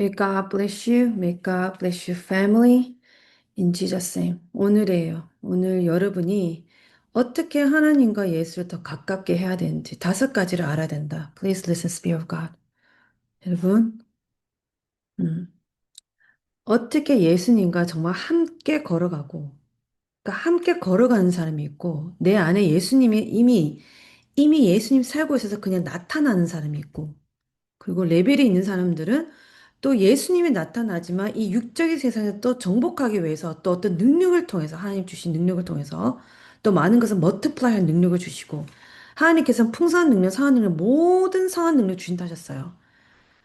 May God bless you. May God bless your family. In Jesus' name. 오늘이에요. 오늘 여러분이 어떻게 하나님과 예수를 더 가깝게 해야 되는지 다섯 가지를 알아야 된다. Please listen, Spirit of God. 여러분, 음, 어떻게 예수님과 정말 함께 걸어가고, 그러니까 함께 걸어가는 사람이 있고, 내 안에 예수님이 이미, 이미 예수님 살고 있어서 그냥 나타나는 사람이 있고, 그리고 레벨이 있는 사람들은 또 예수님이 나타나지만 이 육적인 세상에 또 정복하기 위해서 또 어떤 능력을 통해서 하나님 주신 능력을 통해서 또 많은 것을 멀티플라이 한 능력을 주시고 하나님께서는 풍성한 능력, 상한 능력, 모든 상한 능력 주신다 하셨어요.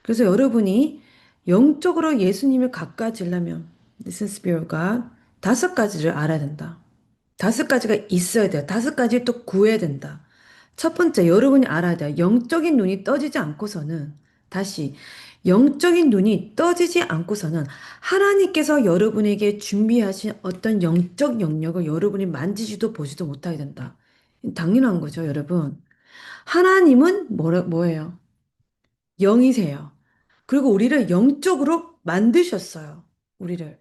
그래서 여러분이 영적으로 예수님을 가까워지려면 of God 다섯 가지를 알아야 된다. 다섯 가지가 있어야 돼요. 다섯 가지를 또 구해야 된다. 첫 번째, 여러분이 알아야 돼요. 영적인 눈이 떠지지 않고서는, 다시, 영적인 눈이 떠지지 않고서는 하나님께서 여러분에게 준비하신 어떤 영적 영역을 여러분이 만지지도 보지도 못하게 된다. 당연한 거죠, 여러분. 하나님은 뭐라, 뭐예요? 영이세요. 그리고 우리를 영적으로 만드셨어요. 우리를.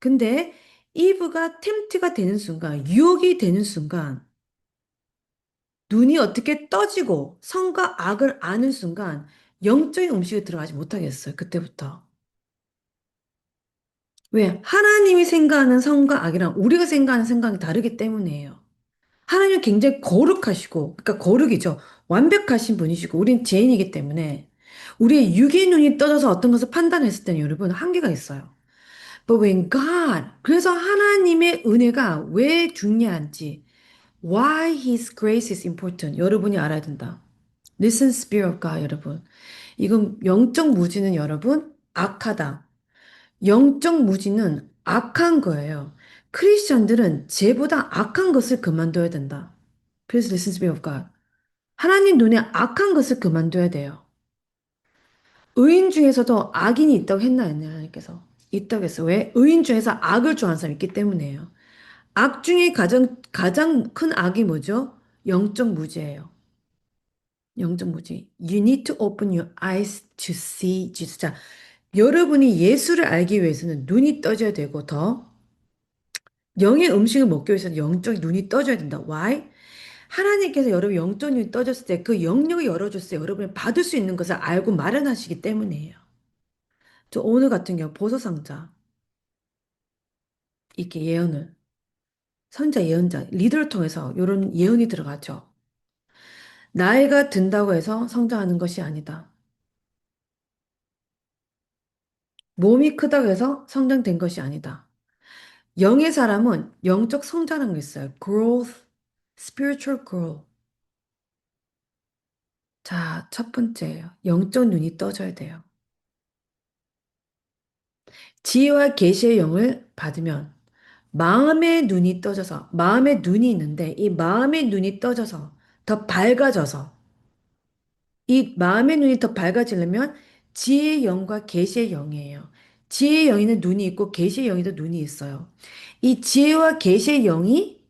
근데 이브가 템트가 되는 순간, 유혹이 되는 순간, 눈이 어떻게 떠지고 선과 악을 아는 순간 영적인 음식에 들어가지 못하겠어요. 그때부터. 왜? 하나님이 생각하는 선과 악이랑 우리가 생각하는 생각이 다르기 때문이에요. 하나님은 굉장히 거룩하시고, 그러니까 거룩이죠. 완벽하신 분이시고, 우린 죄인이기 때문에 우리의 육의 눈이 떠져서 어떤 것을 판단했을 때는 여러분 한계가 있어요. But when God, 그래서 하나님의 은혜가 왜 중요한지, why His grace is important. 여러분이 알아야 된다. Listen, Spirit of God, 여러분. 이건 영적 무지는 여러분 악하다. 영적 무지는 악한 거예요. 크리스천들은 죄보다 악한 것을 그만둬야 된다. Please listen, Spirit of God. 하나님 눈에 악한 것을 그만둬야 돼요. 의인 중에서도 악인이 있다고 했나요, 하나님께서? 있다고 했어요. 왜? 의인 중에서 악을 좋아하는 사람이 있기 때문이에요. 악 중에 가장, 가장 큰 악이 뭐죠? 영적 무지예요. 영적 무지. You need to open your eyes to see Jesus. 자, 여러분이 예수를 알기 위해서는 눈이 떠져야 되고 더 영의 음식을 먹기 위해서는 영적 눈이 떠져야 된다. Why? 하나님께서 여러분 영적 눈이 떠졌을 때 그 영역을 열어줬을 때 여러분이 받을 수 있는 것을 알고 마련하시기 때문이에요. 저 오늘 같은 경우 보소상자 이렇게 예언을 선자 예언자 리더를 통해서 이런 예언이 들어가죠. 나이가 든다고 해서 성장하는 것이 아니다. 몸이 크다고 해서 성장된 것이 아니다. 영의 사람은 영적 성장하는 게 있어요. growth, spiritual growth. 자, 첫 번째예요. 영적 눈이 떠져야 돼요. 지혜와 계시의 영을 받으면 마음의 눈이 떠져서 마음의 눈이 있는데 이 마음의 눈이 떠져서 더 밝아져서 이 마음의 눈이 더 밝아지려면 지혜의 영과 계시의 영이에요. 지혜의 영에는 눈이 있고 계시의 영에도 눈이 있어요. 이 지혜와 계시의 영이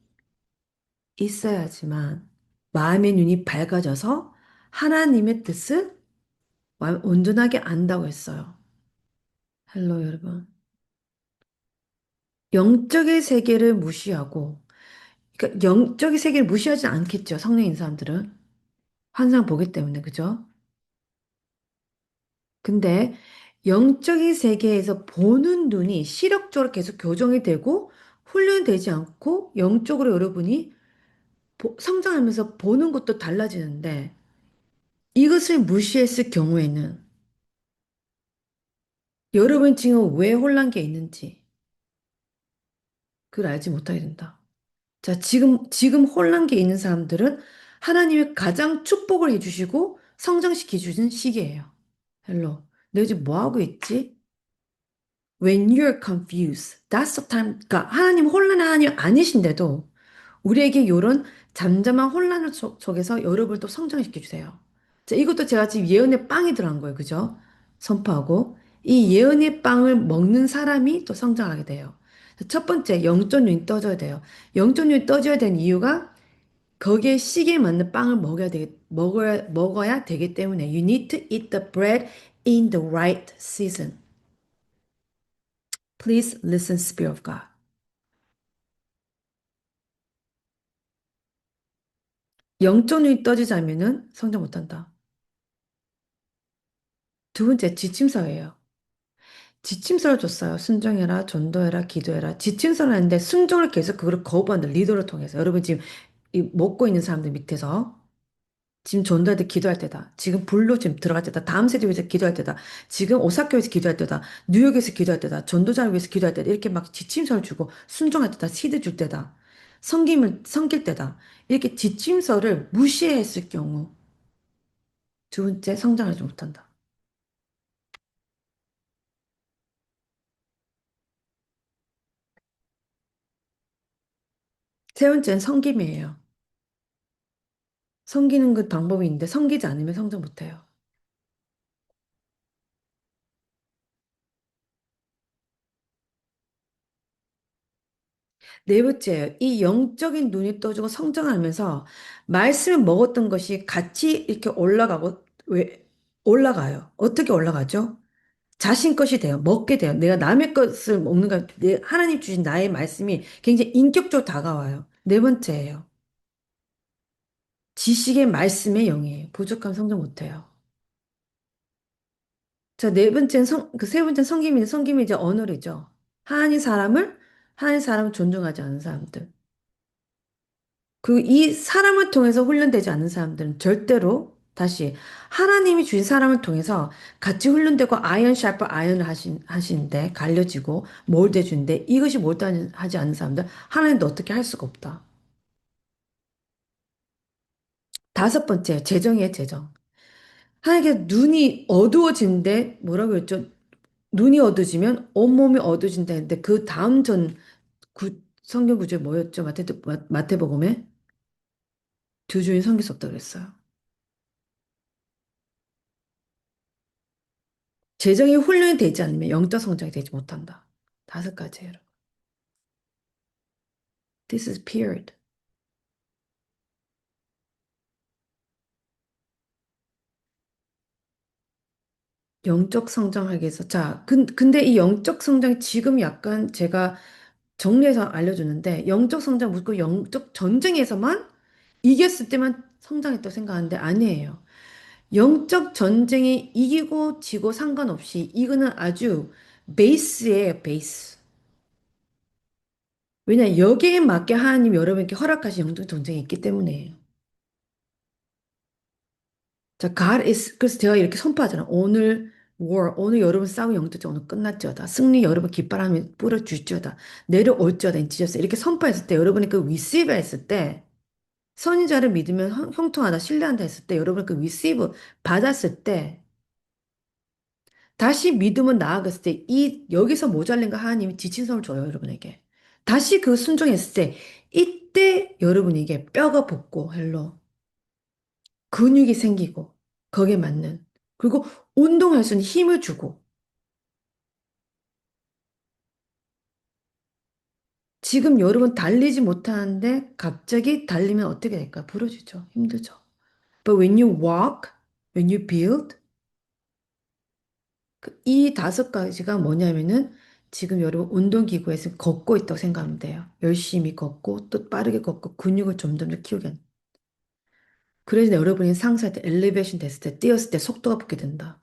있어야지만 마음의 눈이 밝아져서 하나님의 뜻을 완- 온전하게 안다고 했어요. 헬로 여러분. 영적의 세계를 무시하고, 그러니까 영적의 세계를 무시하지 않겠죠. 성령인 사람들은. 환상 보기 때문에, 그죠? 근데 영적인 세계에서 보는 눈이 시력적으로 계속 교정이 되고 훈련되지 않고 영적으로 여러분이 보- 성장하면서 보는 것도 달라지는데 이것을 무시했을 경우에는 여러분 지금 왜 혼란기에 있는지 그걸 알지 못하게 된다. 자, 지금, 지금 혼란기에 있는 사람들은 하나님의 가장 축복을 해주시고 성장시켜 주는 시기예요. 헬로. 내가 지금 뭐 하고 있지? When you're confused, that's the time. 그러니까 하나님 혼란한 하나님 아니신데도 우리에게 이런 잠잠한 혼란 속- 속에서 여러분을 또 성장시켜 주세요. 자, 이것도 제가 지금 예언의 빵이 들어간 거예요. 그죠? 선포하고 이 예언의 빵을 먹는 사람이 또 성장하게 돼요. 첫 번째, 영적 눈이 떠져야 돼요. 영적 눈이 떠져야 되는 이유가 거기에 시기에 맞는 빵을 먹어야 되, 먹어야, 먹어야 되기 때문에 you need to eat the bread in the right season. Please listen, Spirit of God. 영적 눈이 떠지자면은 성장 못한다. 두 번째, 지침서예요. 지침서를 줬어요. 순종해라, 전도해라, 기도해라. 지침서를 하는데 순종을 계속 그걸 거부한다. 리더를 통해서. 여러분 지금 이 먹고 있는 사람들 밑에서 지금 전도할 때 기도할 때다. 지금 불로 지금 들어갈 때다. 다음 세대 위해서 기도할 때다. 지금 오사카에서 기도할 때다. 뉴욕에서 기도할 때다. 전도자를 위해서 기도할 때다. 이렇게 막 지침서를 주고 순종할 때다. 시드 줄 때다. 섬김을 섬길 때다. 이렇게 지침서를 무시했을 경우 두 번째 성장하지 못한다. 세 번째는 섬김이에요. 섬기는 그 방법이 있는데 섬기지 않으면 성장 못해요. 네 번째예요. 이 영적인 눈이 떠지고 성장하면서 말씀을 먹었던 것이 같이 이렇게 올라가고 왜 올라가요? 어떻게 올라가죠? 자신 것이 돼요. 먹게 돼요. 내가 남의 것을 먹는 거, 내 하나님 주신 나의 말씀이 굉장히 인격적으로 다가와요. 네 번째예요. 지식의 말씀의 영이에요. 부족하면 성장 못해요. 자, 네 번째는 성, 그 세 번째는 성김인데 성김이 이제 언어이죠. 하나님 사람을 하나님 사람을 존중하지 않는 사람들. 그 이 사람을 통해서 훈련되지 않는 사람들은 절대로 다시 하나님이 주신 사람을 통해서 같이 훈련되고 아이언 샤프 아이언을 하신, 하시는데 갈려지고 몰대 주는데 이것이 몰대하지 않는 사람들 하나님도 어떻게 할 수가 없다. 다섯 번째 재정이에요 재정. 하나님께 눈이 어두워진데 뭐라고 했죠? 눈이 어두워지면 온몸이 어두워진다 했는데 그 다음 전 구, 성경 구절이 뭐였죠? 마태복음에 두 주인 섬길 수 없다고 그랬어요. 재정이 훈련이 되지 않으면 영적 성장이 되지 못한다. 다섯 가지예요. 여러분. This is period. 영적 성장하기 위해서. 자, 근, 근데 이 영적 성장이 지금 약간 제가 정리해서 알려주는데, 영적 성장 무조건 영적 전쟁에서만 이겼을 때만 성장했다고 생각하는데 아니에요. 영적 전쟁이 이기고 지고 상관없이 이거는 아주 베이스예요, 베이스. 왜냐, 여기에 맞게 하나님 여러분께 허락하신 영적 전쟁이 있기 때문에요. 자, God is, 그래서 제가 이렇게 선포하잖아. 오늘 war, 오늘 여러분 싸움 영적전 오늘 끝났죠다. 승리 여러분 깃바람이 뿌려줄지어다. 내려올지어다. 인지졌어. 이렇게 선포했을 때, 여러분이 그 receive 했을 때, 선지자를 믿으면 형- 형통하다, 신뢰한다 했을 때, 여러분 그 receive 받았을 때, 다시 믿음은 나아갔을 때, 이, 여기서 모자란 거 하나님이 지친 성을 줘요, 여러분에게. 다시 그 순종했을 때, 이때 여러분에게 뼈가 붙고, 헬로. 근육이 생기고 거기에 맞는 그리고 운동할 수 있는 힘을 주고 지금 여러분 달리지 못하는데 갑자기 달리면 어떻게 될까? 부러지죠. 힘들죠. But when you walk, when you build 그이 다섯 가지가 뭐냐면은 지금 여러분 운동기구에서 걷고 있다고 생각하면 돼요. 열심히 걷고 또 빠르게 걷고 근육을 점점 더 키우게. 하는. 그래서 여러분이 상사할 때 엘리베이션 됐을 때 뛰었을 때 속도가 붙게 된다.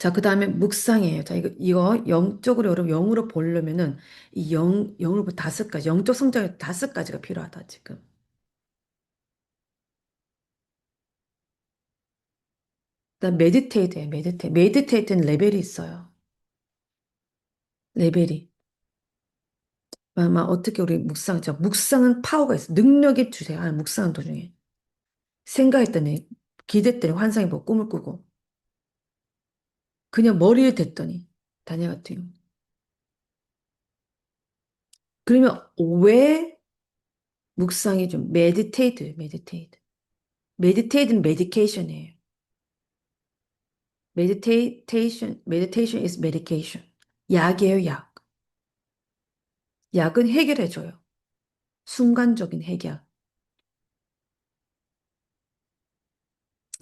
자, 그 다음에 묵상이에요. 자, 이거, 이거 영적으로 여러분 영으로 보려면은 이 영, 영으로 보 다섯 가지, 영적 성장에 다섯 가지가 필요하다, 지금. 그다음 메디테이트예요, 메디테이트. 메디테이트는 레벨이 있어요. 레벨이. 아마 어떻게 우리 묵상, 자, 묵상은 파워가 있어. 능력이 주세요. 하는 묵상한 도중에. 생각했더니, 기댔더니, 환상해보고, 꿈을 꾸고. 그냥 머리를 댔더니, 다니엘 같은 경우. 그러면 왜 묵상이 좀 메디테이트예요, 메디테이트. 메디테이트는 메디케이션이에요. meditation, meditation is medication. 약이에요, 약. 약은 해결해줘요. 순간적인 해결.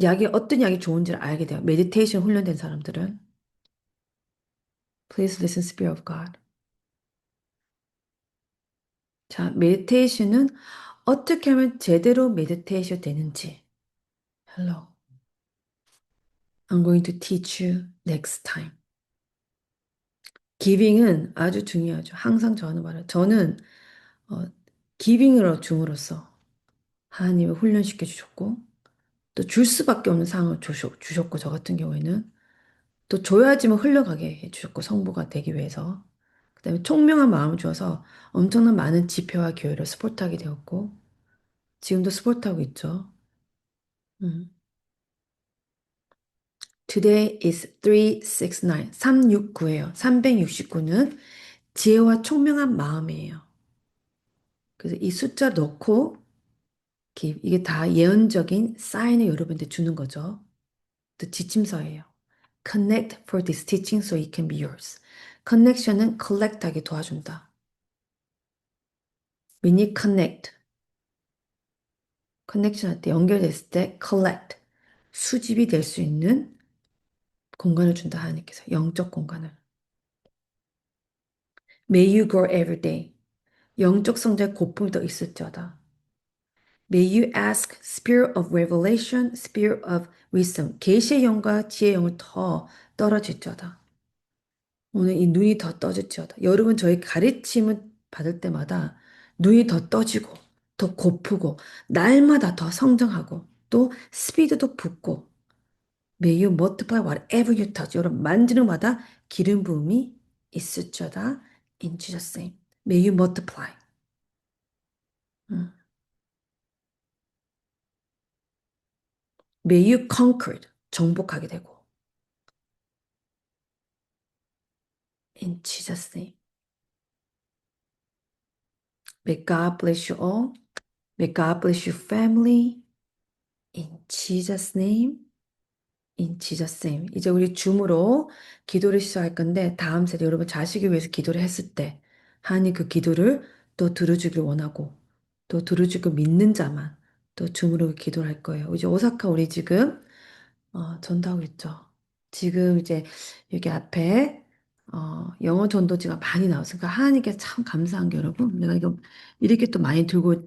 약이 어떤 약이 좋은지를 알게 돼요. 메디테이션 훈련된 사람들은. Please listen, Spirit of God. 자, 메디테이션은 어떻게 하면 제대로 메디테이션 되는지. Hello. I'm going to teach you next time. 기빙은 아주 중요하죠. 항상 저는 말해요. 저는 어, 기빙으로 줌으로써 하나님을 훈련시켜 주셨고 또 줄 수밖에 없는 상황을 주셨, 주셨 고 저 같은 경우에는 또 줘야지만 흘러가게 해주셨고 성부가 되기 위해서 그 다음에 총명한 마음을 주어서 엄청난 많은 지표와 교회를 스포트하게 되었고 지금도 스포트하고 있죠. 음. Today is 369. 369예요. 369는 지혜와 총명한 마음이에요. 그래서 이 숫자 넣고 이게 다 예언적인 사인을 여러분한테 주는 거죠. 또 지침서예요. Connect for this teaching so it can be yours. 커넥션은 collect하게 도와준다. We need connect. 커넥션 할 때 연결됐을 때 collect. 수집이 될 수 있는 공간을 준다 하나님께서 영적 공간을. May you grow every day. 영적 성장의 고품이 더 있을지어다. May you ask spirit of revelation, spirit of wisdom. 계시의 영과 지혜의 영을 더 떨어질지어다. 오늘 이 눈이 더 떠질지어다. 여러분 저희 가르침을 받을 때마다 눈이 더 떠지고 더 고프고 날마다 더 성장하고 또 스피드도 붙고 May you multiply whatever you touch. 여러분 만지는 마다 기름 부음이 있을지어다. In Jesus name. May you multiply. 음. May you conquer. 정복하게 되고. In Jesus name. May God bless you all. May God bless your family. In Jesus name. In Jesus name. 이제 우리 줌으로 기도를 시작할 건데 다음 세대 여러분 자식을 위해서 기도를 했을 때 하나님 그 기도를 또 들어주길 원하고 또 들어주고 믿는 자만 또 줌으로 기도를 할 거예요. 이제 오사카 우리 지금 어, 전도하고 있죠. 지금 이제 여기 앞에 어, 영어 전도지가 많이 나왔으니까 하나님께 참 감사한 게 여러분 내가 이거 이렇게 또 많이 들고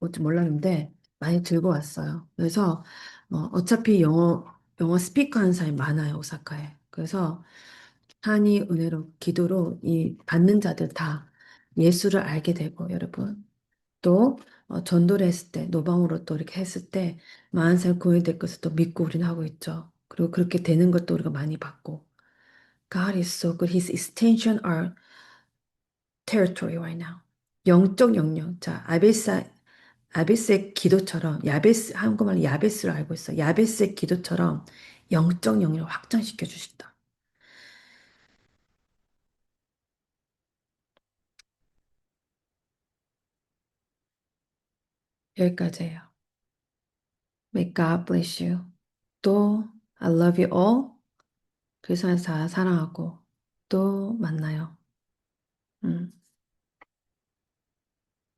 올줄 몰랐는데 많이 들고 왔어요. 그래서 어, 어차피 영어 영어 스피커 하는 사람이 많아요 오사카에. 그래서 하나님 은혜로 기도로 이 받는 자들 다 예수를 알게 되고 여러분 또 어, 전도를 했을 때 노방으로 또 이렇게 했을 때 많은 사람이 구원이 될 것을 또 믿고 우리는 하고 있죠. 그리고 그렇게 되는 것도 우리가 많이 받고 God is so good. His extension our territory right now. 영적 영역. 자, 아베사 아베스의 기도처럼 야베스 한국말로 야베스를 알고 있어. 야베스의 기도처럼 영적 영역을 확장시켜 주신다. 여기까지예요. May God bless you. 또 I love you all. 그리스도에서 다 사랑하고 또 만나요. 음.